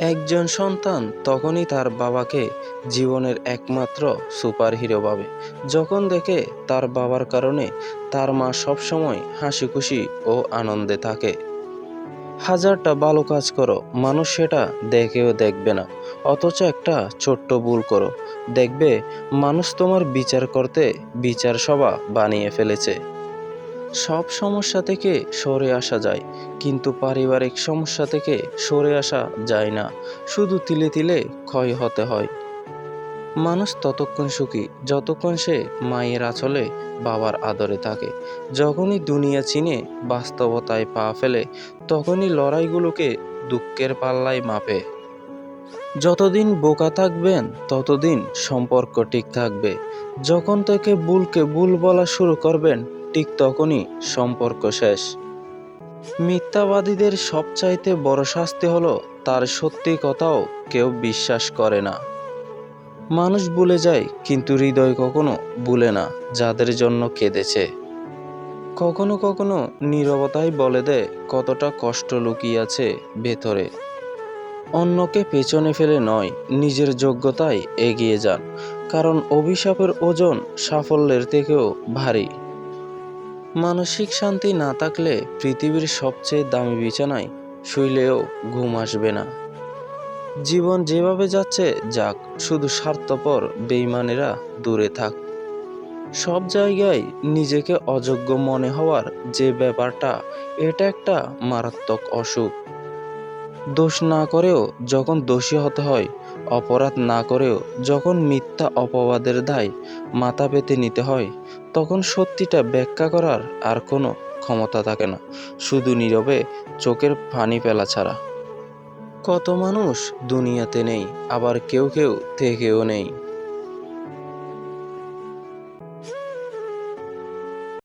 একজন সন্তান তখনই তার বাবাকে জীবনের একমাত্র সুপারহিরো ভাবে। যখন দেখে তার বাবার কারণে তার মা সবসময় হাসি খুশি ও আনন্দে থাকে। হাজারটা ভালো কাজ করো, মানুষ সেটা দেখেও দেখবে না। অথচ একটা ছোট্ট ভুল করো। দেখবে, মানুষ তোমার বিচার করতে বিচার সভা বানিয়ে ফেলেছে। সব সমস্যা থেকে সরে আসা যায়, কিন্তু পারিবারিক সমস্যা থেকে সরে আসা যায় না, শুধু তিলে তিলে ক্ষয় হতে হয়। মানুষ ততক্ষণ সুখী, যতক্ষণ সে মায়ের আঁচলে বাবার আদরে থাকে। যখনই দুনিয়া চিনে বাস্তবতায় পা ফেলে, তখনই লড়াইগুলোকে দুঃখের পাল্লায় মাপে। যতদিন বোকা থাকবেন, ততদিন সম্পর্ক ঠিক থাকবে। যখন থেকে ভুলকে ভুল বলা শুরু করবেন ঠিক তখনই সম্পর্ক শেষ। মিথ্যাবাদীদের সবচাইতে বড় শাস্তি হলো তার সত্যি কথাও কেউ বিশ্বাস করে না। মানুষ ভুলে যায়, কিন্তু হৃদয় কখনো ভুলে না, যাদের জন্য কেঁদেছে। কখনো কখনো নীরবতাই বলে দেয়, কতটা কষ্ট লুকিয়ে আছে ভেতরে। অন্যকে পেছনে ফেলে নয়, নিজের যোগ্যতায় এগিয়ে যান, কারণ অভিশাপের ওজন সাফল্যের থেকেও ভারী। মানসিক শান্তি না থাকলে পৃথিবীর সবচেয়ে দামি বিছানায় শুইলেও ঘুম আসবে না। জীবন যেভাবে যাচ্ছে, যাক, শুধু স্বার্থপর বেইমানেরা দূরে থাক। সব জায়গায় নিজেকে অযোগ্য মনে হওয়ার যে ব্যাপারটা, এটা একটা মারাত্মক অসুখ। দোষ না করেও যখন দোষী হতে হয় অপরাধ না করেও যখন মিথ্যা অপবাদের দায় মাথা পেতে নিতে হয়, তখন সত্যিটা ব্যাখ্যা করার আর কোনো ক্ষমতা থাকে না, শুধু নীরবে চোখের পানি ফেলা ছাড়া। কত মানুষ দুনিয়াতে নেই, আবার কেউ কেউ থেকেও নেই।